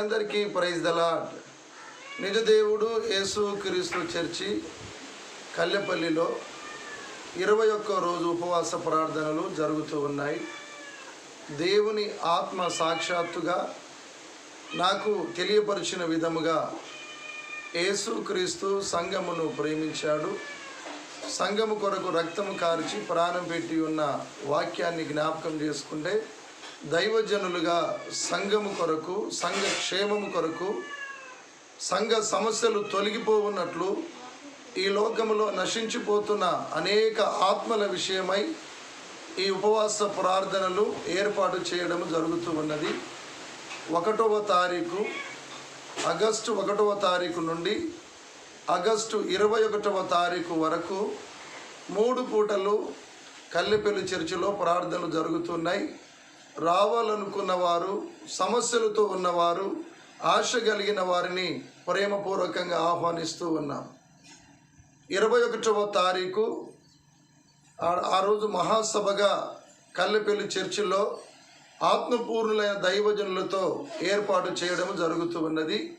అందరికీ ప్రైజ్ దలా నిజ దేవుడు యేసు క్రీస్తు చర్చి కల్లెపల్లిలో ఇరవై ఒక్క రోజు ఉపవాస ప్రార్థనలు జరుగుతూ ఉన్నాయి. దేవుని ఆత్మ సాక్షాత్తుగా నాకు తెలియపరిచిన విధముగా యేసు క్రీస్తు సంఘమును ప్రేమించాడు. సంఘము కొరకు రక్తము కార్చి ప్రాణం పెట్టి ఉన్న వాక్యాన్ని జ్ఞాపకం చేసుకుంటే దైవజనులుగా సంఘము కొరకు సంఘ క్షేమము కొరకు సంఘ సమస్యలు తొలగిపోవున్నట్లు ఈ లోకములో నశించిపోతున్న అనేక ఆత్మల విషయమై ఈ ఉపవాస ప్రార్థనలు ఏర్పాటు చేయడం జరుగుతూ ఉన్నది. ఒకటవ తారీఖు ఆగస్టు ఒకటవ తారీఖు నుండి ఆగస్టు ఇరవై ఒకటవ తారీఖు వరకు మూడు పూటలు కల్లెపల్లి చర్చిలో ప్రార్థనలు జరుగుతున్నాయి. రావాలనుకున్న వారు సమస్యలతో ఉన్నవారు ఆశ కలిగిన వారిని ప్రేమపూర్వకంగా ఆహ్వానిస్తూ ఉన్నాం. ఇరవై ఒకటవ తారీఖు ఆ- రోజు మహాసభగా కల్లెపల్లి చర్చిలో ఆత్మపూర్ణులైన దైవజనులతో ఏర్పాటు చేయడం జరుగుతూ ఉన్నది.